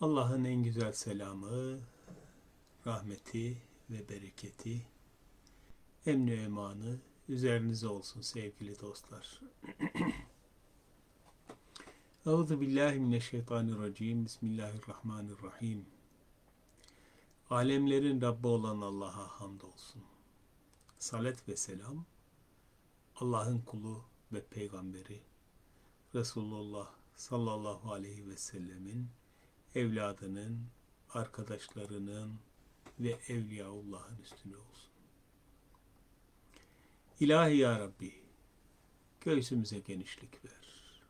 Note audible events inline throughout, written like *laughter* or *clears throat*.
Allah'ın en güzel selamı, rahmeti ve bereketi, emni emanı üzerinize olsun sevgili dostlar. *clears throat* Euzu billahi mineşşeytanirracim. Bismillahirrahmanirrahim. Alemlerin Rabbi olan Allah'a hamdolsun. Salat ve selam Allah'ın kulu ve peygamberi Resulullah sallallahu aleyhi ve sellemin evladının, arkadaşlarının ve Evliyaullah'ın üstüne olsun. İlahi Ya Rabbi, göğsümüze genişlik ver.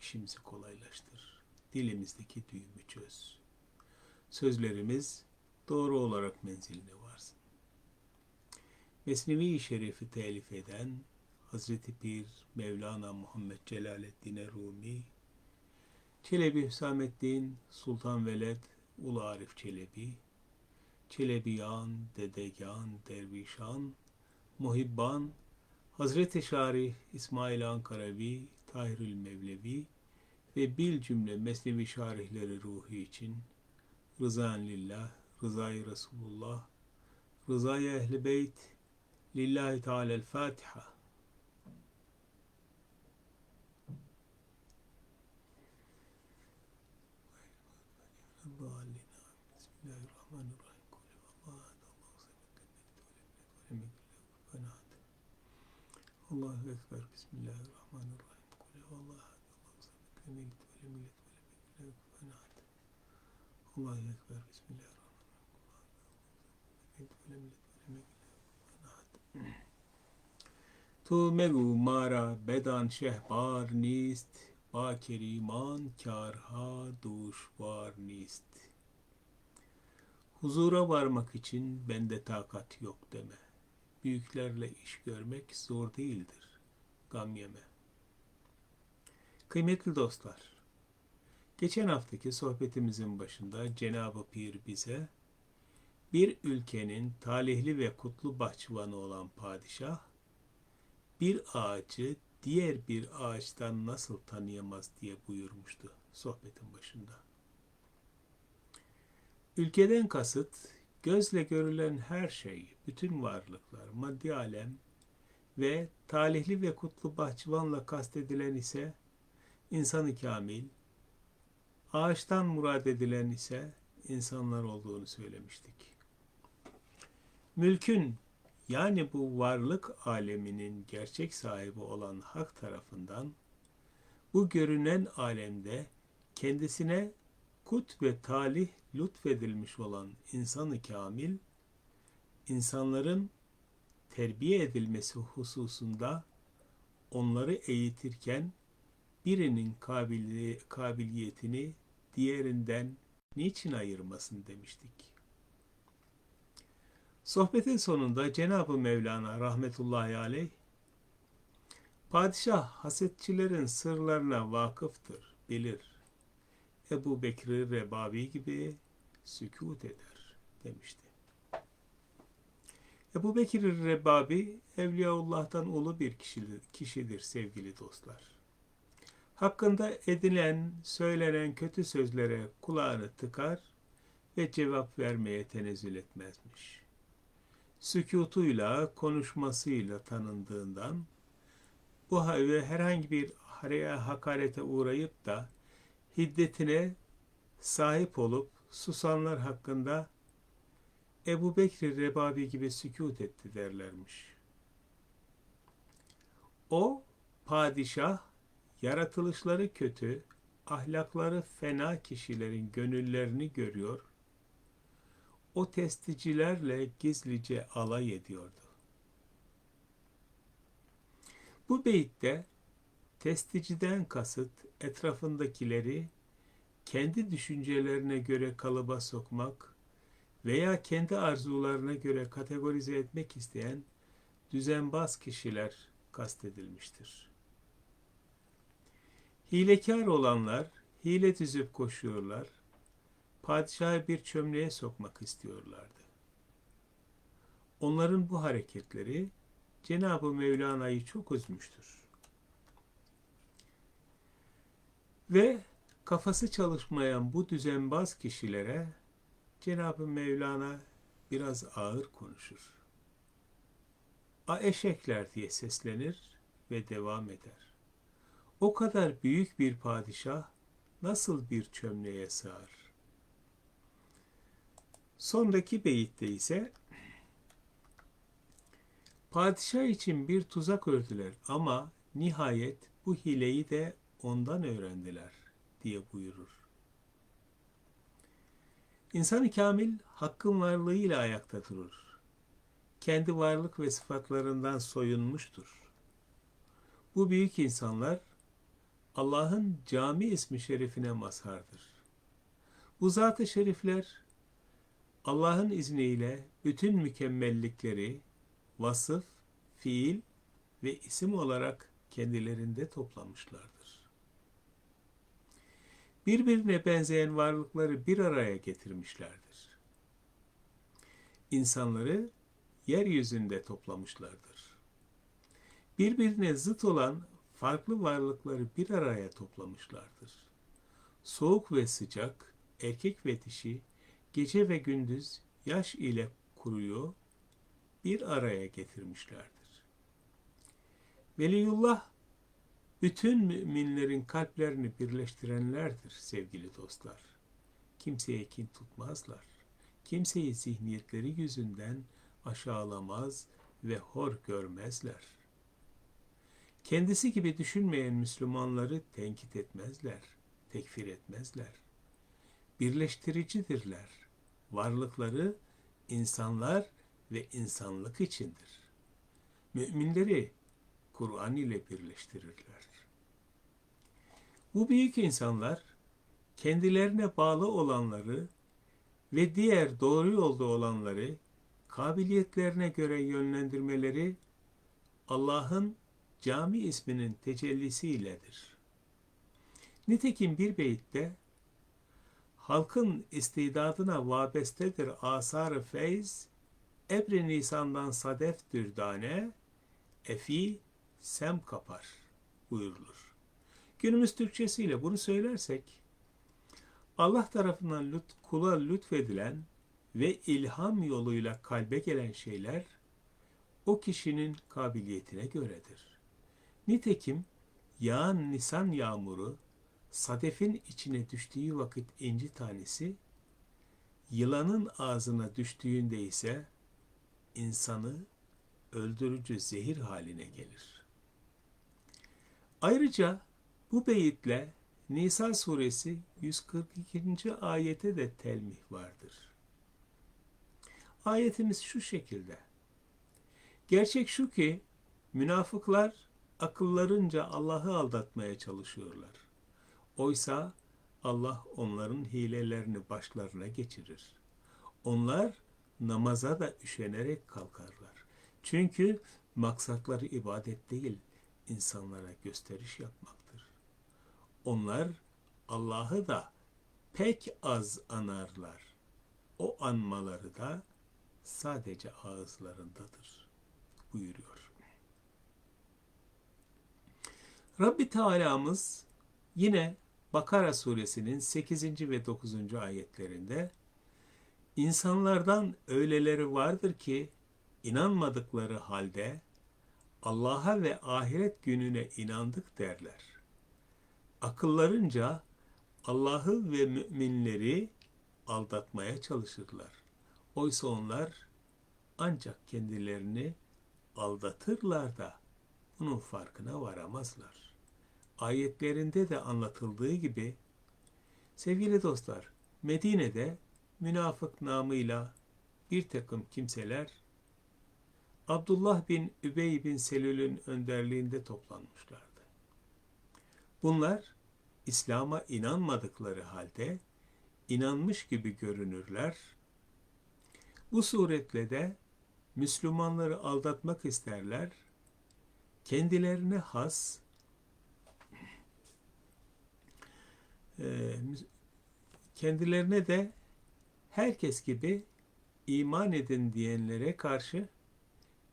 İşimizi kolaylaştır. Dilimizdeki düğümü çöz. Sözlerimiz doğru olarak menziline varsın. Mesnevi-i Şerif'i telif eden Hazreti Pir Mevlana Muhammed Celaleddin Rumi, Çelebi Hüsamettin Sultan Veled Ulu Arif Çelebi, Çelebiyan, Dedegan, Dervişan, Muhibban, Hazreti Şarih İsmail Ankaravi, Tahirül Mevlevi ve bil cümle mesnevi şarihleri ruhu için rızan lillah, rızayı Resulullah, rızayı Ehli Beyt, lillahi Teala'l Fatiha. Bismillahirrahmanirrahim. Kul huvallahu Allahu ekber. Bismillahirrahmanirrahim. Kul huvallahu Allahu samet. Lem yelid ve lem yulad ve lem yekun lahu kufuven ahad. Allahu ekber. Bismillahirrahmanirrahim. Tu megu mara bedan şehbar nist, ba keriman karha duşvar nist. Huzura varmak için bende takat yok deme. Büyüklerle iş görmek zor değildir. Gam yeme. Kıymetli dostlar, geçen haftaki sohbetimizin başında Cenab-ı Pir bize bir ülkenin talihli ve kutlu bahçıvanı olan padişah, bir ağacı diğer bir ağaçtan nasıl tanıyamaz diye buyurmuştu sohbetin başında. Ülkeden kasıt, gözle görülen her şey, bütün varlıklar, maddi alem ve talihli ve kutlu bahçıvanla kastedilen ise insanı kamil, ağaçtan murad edilen ise insanlar olduğunu söylemiştik. Mülkün yani bu varlık aleminin gerçek sahibi olan hak tarafından bu görünen alemde kendisine kut ve talih lütfedilmiş olan insanı kamil, insanların terbiye edilmesi hususunda onları eğitirken birinin kabiliyetini diğerinden niçin ayırmasın demiştik. Sohbetin sonunda Cenab-ı Mevlana rahmetullahi aleyh Padişah hasetçilerin sırlarına vakıftır, bilir. Ebu Bekir Rebabi gibi sükut eder demişti. Ebu Bekir Rebabi Evliyaullah'tan ulu bir kişidir, kişidir sevgili dostlar. Hakkında edilen, söylenen kötü sözlere kulağını tıkar ve cevap vermeye tenezzül etmezmiş sükutuyla, konuşmasıyla tanındığından bu ve herhangi bir hakarete uğrayıp da hiddetine sahip olup susanlar hakkında Ebu Bekir Rebabi gibi sükut etti derlermiş. O padişah yaratılışları kötü, ahlakları fena kişilerin gönüllerini görüyor o testicilerle gizlice alay ediyordu. Bu beyitte testiciden kasıt etrafındakileri kendi düşüncelerine göre kalıba sokmak veya kendi arzularına göre kategorize etmek isteyen düzenbaz kişiler kastedilmiştir. Hilekar olanlar hile düzüp koşuyorlar, padişahı bir çömleğe sokmak istiyorlardı. Onların bu hareketleri Cenab-ı Mevlana'yı çok üzmüştür. Ve Kafası çalışmayan bu düzenbaz kişilere Cenab-ı Mevlana biraz ağır konuşur. A eşekler diye seslenir ve devam eder. O kadar büyük bir padişah nasıl bir çömleğe sığar? Sondaki beyitte ise padişah için bir tuzak ördüler ama nihayet bu hileyi de ondan öğrendiler diye buyurur. İnsan-ı kamil hakkın varlığıyla ayakta durur. Kendi varlık ve sıfatlarından soyunmuştur. Bu büyük insanlar Allah'ın cami ismi şerifine mazhardır. Bu zat-ı şerifler Allah'ın izniyle bütün mükemmellikleri vasıf, fiil ve isim olarak kendilerinde toplamışlardır. Birbirine benzeyen varlıkları bir araya getirmişlerdir. İnsanları yeryüzünde toplamışlardır. Birbirine zıt olan farklı varlıkları bir araya toplamışlardır. Soğuk ve sıcak, erkek ve dişi, gece ve gündüz yaş ile kuruyor, bir araya getirmişlerdir. Veliyullah, bütün müminlerin kalplerini birleştirenlerdir sevgili dostlar. Kimseye kin tutmazlar. Kimseyi zihniyetleri yüzünden aşağılamaz ve hor görmezler. Kendisi gibi düşünmeyen Müslümanları tenkit etmezler, tekfir etmezler. Birleştiricidirler. Varlıkları insanlar ve insanlık içindir. Müminleri Kur'an ile birleştirirler. Bu büyük insanlar kendilerine bağlı olanları ve diğer doğru yolda olanları kabiliyetlerine göre yönlendirmeleri Allah'ın cami isminin tecellisiyle,dir. Nitekim bir beyitte halkın istidadına vabestedir asar-ı feyz, ebri nisandan sadef dürdane, efi sem kapar buyurulur. Günümüz Türkçesiyle bunu söylersek, Allah tarafından lüt, kula lütfedilen ve ilham yoluyla kalbe gelen şeyler o kişinin kabiliyetine göredir. Nitekim yağan nisan yağmuru sadefin içine düştüğü vakit inci tanesi, yılanın ağzına düştüğünde ise insanı öldürücü zehir haline gelir. Ayrıca bu beyitle Nisa suresi 142. ayete de telmih vardır. Ayetimiz şu şekilde. Gerçek şu ki münafıklar akıllarınca Allah'ı aldatmaya çalışıyorlar. Oysa Allah onların hilelerini başlarına geçirir. Onlar namaza da üşenerek kalkarlar. Çünkü maksatları ibadet değil, insanlara gösteriş yapmaktır. Onlar Allah'ı da pek az anarlar. O anmaları da sadece ağızlarındadır buyuruyor. Rabbi Teala'mız yine Bakara suresinin 8. ve 9. ayetlerinde insanlardan öyleleri vardır ki inanmadıkları halde Allah'a ve ahiret gününe inandık derler. Akıllarınca Allah'ı ve müminleri aldatmaya çalışırlar. Oysa onlar ancak kendilerini aldatırlar da bunun farkına varamazlar. Ayetlerinde de anlatıldığı gibi sevgili dostlar Medine'de münafık namıyla bir takım kimseler Abdullah bin Übey bin Selül'ün önderliğinde toplanmışlardı. Bunlar İslam'a inanmadıkları halde inanmış gibi görünürler. Bu suretle de Müslümanları aldatmak isterler kendilerine has e, kendilerine de herkes gibi iman edin diyenlere karşı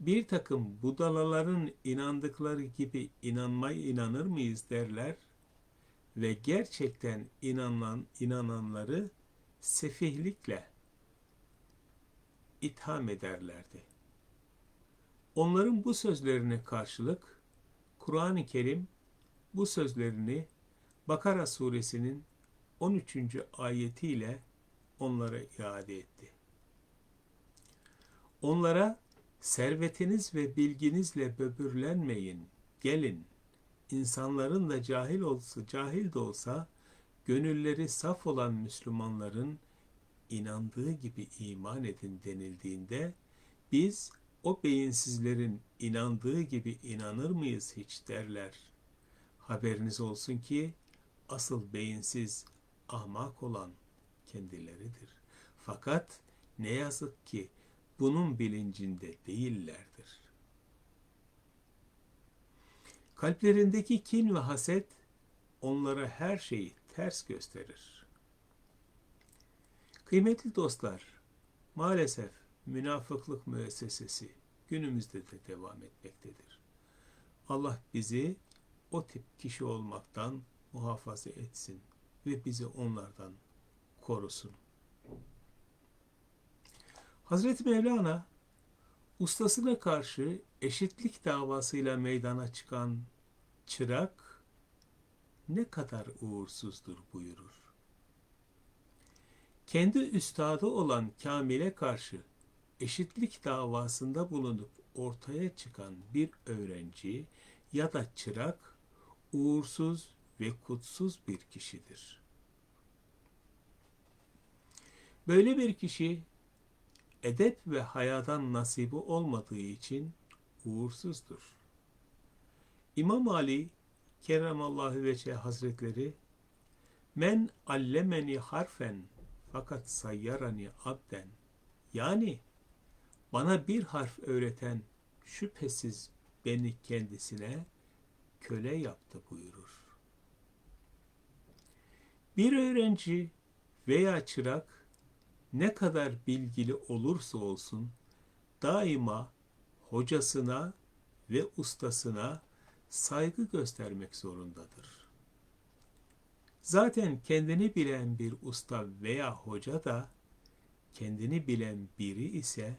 bir takım budalaların inandıkları gibi inanmaya inanır mıyız derler ve gerçekten inanan inananları sefihlikle itham ederlerdi. Onların bu sözlerine karşılık Kur'an-ı Kerim bu sözlerini Bakara suresinin 13. ayetiyle onlara iade etti. Onlara servetiniz ve bilginizle böbürlenmeyin, gelin. İnsanların da cahil olsa, cahil de olsa gönülleri saf olan Müslümanların inandığı gibi iman edin denildiğinde biz o beyinsizlerin inandığı gibi inanır mıyız hiç derler. Haberiniz olsun ki asıl beyinsiz, ahmak olan kendileridir. Fakat ne yazık ki bunun bilincinde değillerdir. Kalplerindeki kin ve haset onlara her şeyi ters gösterir. Kıymetli dostlar, maalesef münafıklık müessesesi günümüzde de devam etmektedir. Allah bizi o tip kişi olmaktan muhafaza etsin ve bizi onlardan korusun. Hazreti Mevlana ustasına karşı eşitlik davasıyla meydana çıkan çırak ne kadar uğursuzdur buyurur. Kendi üstadı olan Kamil'e karşı eşitlik davasında bulunup ortaya çıkan bir öğrenci ya da çırak uğursuz ve kutsuz bir kişidir. Böyle bir kişi edep ve hayadan nasibi olmadığı için uğursuzdur. İmam Ali Kerremallahu Veçhe Hazretleri Men allemeni harfen fakat sayyarani abden yani bana bir harf öğreten şüphesiz beni kendisine köle yaptı buyurur. Bir öğrenci veya çırak ne kadar bilgili olursa olsun daima hocasına ve ustasına saygı göstermek zorundadır. Zaten kendini bilen bir usta veya hoca da kendini bilen biri ise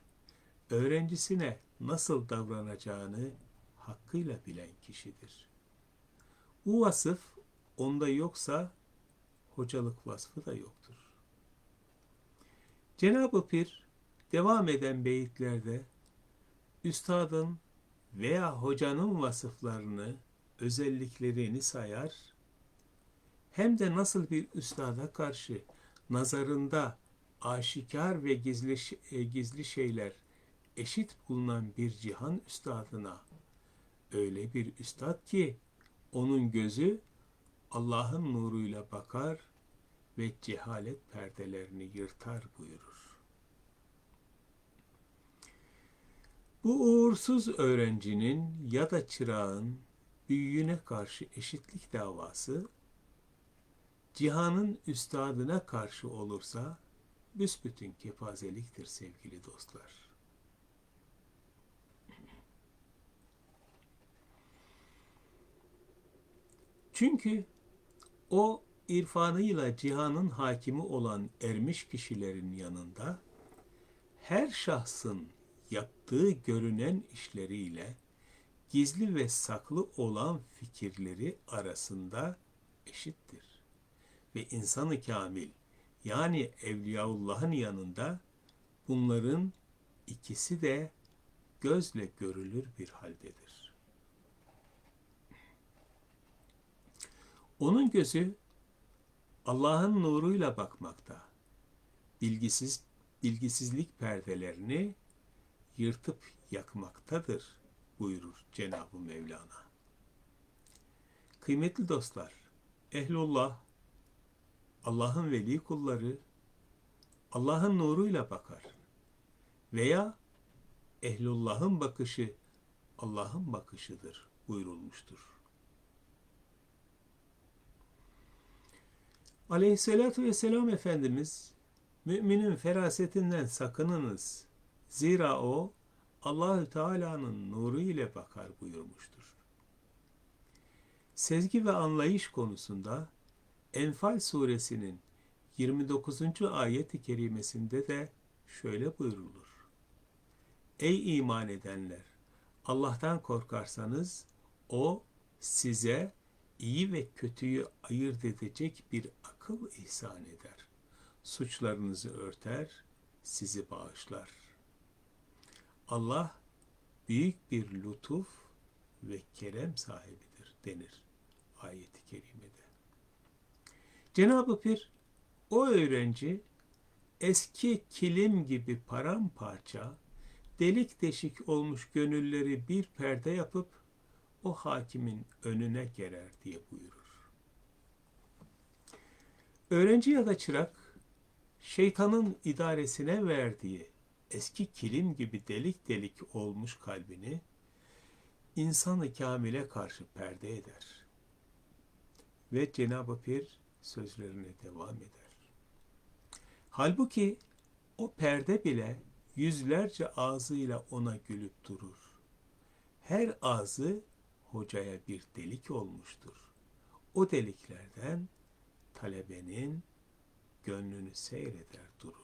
öğrencisine nasıl davranacağını hakkıyla bilen kişidir. Bu vasıf onda yoksa hocalık vasfı da yoktur. Cenab-ı Pir devam eden beyitlerde üstadın veya hocanın vasıflarını, özelliklerini sayar, hem de nasıl bir üstada karşı nazarında aşikar ve gizli, e, gizli şeyler eşit bulunan bir cihan üstadına öyle bir üstad ki onun gözü Allah'ın nuruyla bakar ve cehalet perdelerini yırtar buyurur. Bu uğursuz öğrencinin ya da çırağın büyüğüne karşı eşitlik davası cihanın üstadına karşı olursa büsbütün kepazeliktir sevgili dostlar. Çünkü o irfanıyla cihanın hakimi olan ermiş kişilerin yanında her şahsın yaptığı görünen işleriyle gizli ve saklı olan fikirleri arasında eşittir. Ve insanı kamil yani Evliyaullah'ın yanında bunların ikisi de gözle görülür bir haldedir. Onun gözü Allah'ın nuruyla bakmakta. Bilgisiz bilgisizlik perdelerini yırtıp yakmaktadır buyurur Cenab-ı Mevlana. Kıymetli dostlar, ehlullah, Allah'ın veli kulları Allah'ın nuruyla bakar. Veya ehlullah'ın bakışı Allah'ın bakışıdır buyurulmuştur. Aleyhissalatü vesselam Efendimiz müminin ferasetinden sakınınız. Zira o Allahü Teala'nın nuru ile bakar buyurmuştur. Sezgi ve anlayış konusunda Enfal suresinin 29. ayet-i kerimesinde de şöyle buyrulur. Ey iman edenler! Allah'tan korkarsanız o size iyi ve kötüyü ayırt edecek bir akıl ihsan eder. Suçlarınızı örter, sizi bağışlar. Allah büyük bir lütuf ve kerem sahibidir denir ayeti kerimede. Cenab-ı Pir o öğrenci eski kilim gibi paramparça, delik deşik olmuş gönülleri bir perde yapıp o hakimin önüne gerer diye buyurur. Öğrenci ya da çırak şeytanın idaresine verdiği eski kilim gibi delik delik olmuş kalbini insanı kamile karşı perde eder. Ve Cenab-ı Pir sözlerine devam eder. Halbuki o perde bile yüzlerce ağzıyla ona gülüp durur. Her ağzı hocaya bir delik olmuştur. O deliklerden talebenin gönlünü seyreder durur.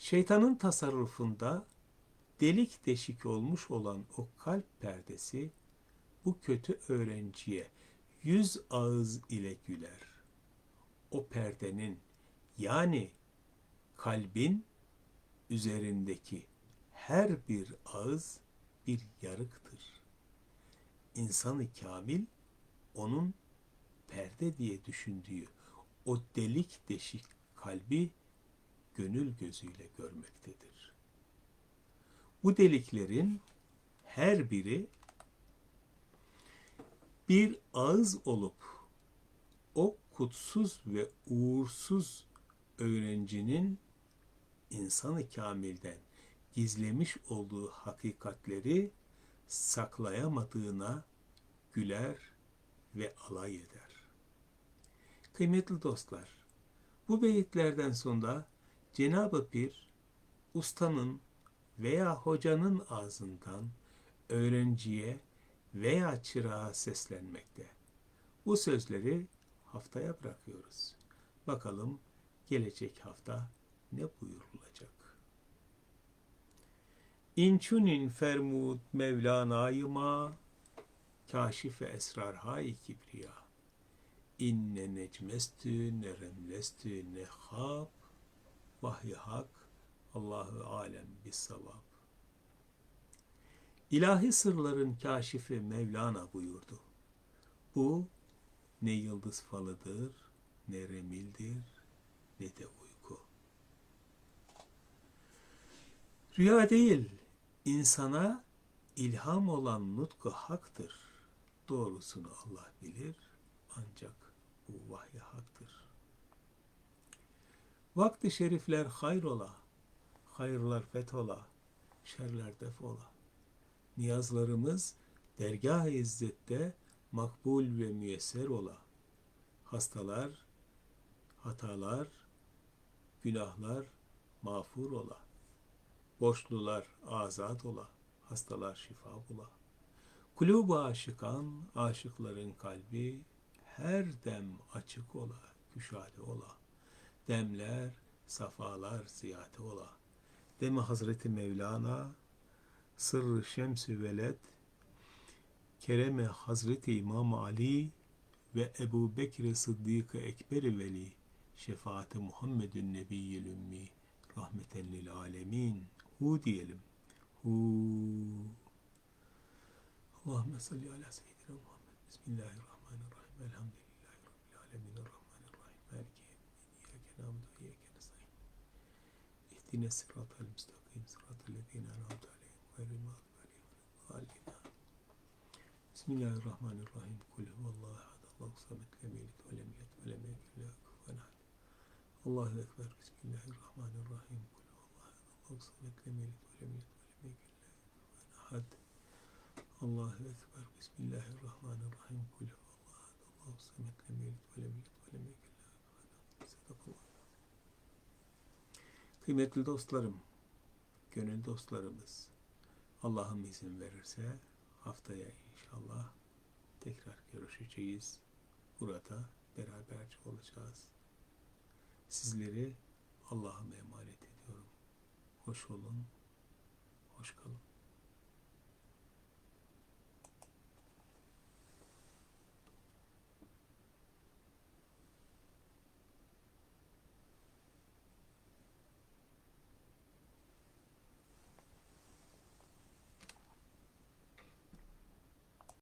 Şeytanın tasarrufunda delik deşik olmuş olan o kalp perdesi bu kötü öğrenciye yüz ağız ile güler. O perdenin yani kalbin üzerindeki her bir ağız bir yarıktır. İnsanı kamil onun perde diye düşündüğü o delik deşik kalbi gönül gözüyle görmektedir. Bu deliklerin her biri bir ağız olup o kutsuz ve uğursuz öğrencinin insanı kamilden gizlemiş olduğu hakikatleri saklayamadığına güler ve alay eder. Kıymetli dostlar, bu beyitlerden sonra Cenab-ı Pir, ustanın veya hocanın ağzından öğrenciye veya çırağa seslenmekte. Bu sözleri haftaya bırakıyoruz. Bakalım gelecek hafta ne buyurulacak? İnçunin fermud Mevlana'yıma kaşif esrar hay kibriya inne necmestü ne remlestü ne hab vahyi hak Allahu alem bis savab İlahi sırların kaşifi Mevlana buyurdu. Bu ne yıldız falıdır, ne remildir, ne de uyku. Rüya değil, insana ilham olan nutku haktır. Doğrusunu Allah bilir, ancak bu vahyi haktır. Vakti şerifler hayrola, hayırlar fethola, şerler defola. Niyazlarımız dergah-ı izzette makbul ve müyesser ola. Hastalar, hatalar, günahlar mağfur ola. Borçlular azat ola, hastalar şifa bula. Kulüb aşıkan, aşıkların kalbi her dem açık ola, küşade ola. Demler, safalar ziyade ola. Deme Hazreti Mevlana, Sırrı Şems-i Veled, Kereme Hazreti İmam Ali ve Ebu Bekir Sıddık-ı Ekber Veli, şefaati Muhammedün Nebiyyil Ümmi, rahmeten lil alemin. Hu diyelim. Hu. Allahümme salli ala seyyidina Muhammed. Bismillahirrahmanirrahim. Elhamdülillahi Rabbil alemin. Rahmanirrahim. Maliki نعبد وإياك نستعين اهدنا الصراط المستقيم صراط الذين أنعمت عليهم غير المغضوب عليهم ولا الضالين. بسم الله الرحمن الرحيم. قل هو الله أحد الله الصمد لم يلد ولم يولد ولم يكن له كفوا أحد. الله أكبر. بسم الله الرحمن الرحيم. قل هو الله أحد الله الصمد لم يلد ولم يولد ولم يكن له كفوا أحد. الله أكبر. بسم الله الرحمن الرحيم. قل هو الله أحد الله الصمد لم يلد ولم يولد ولم يكن Kıymetli dostlarım, gönül dostlarımız, Allah'ım izin verirse haftaya inşallah tekrar görüşeceğiz. burada beraberce olacağız. Sizleri Allah'a emanet ediyorum. Hoş olun, hoş kalın.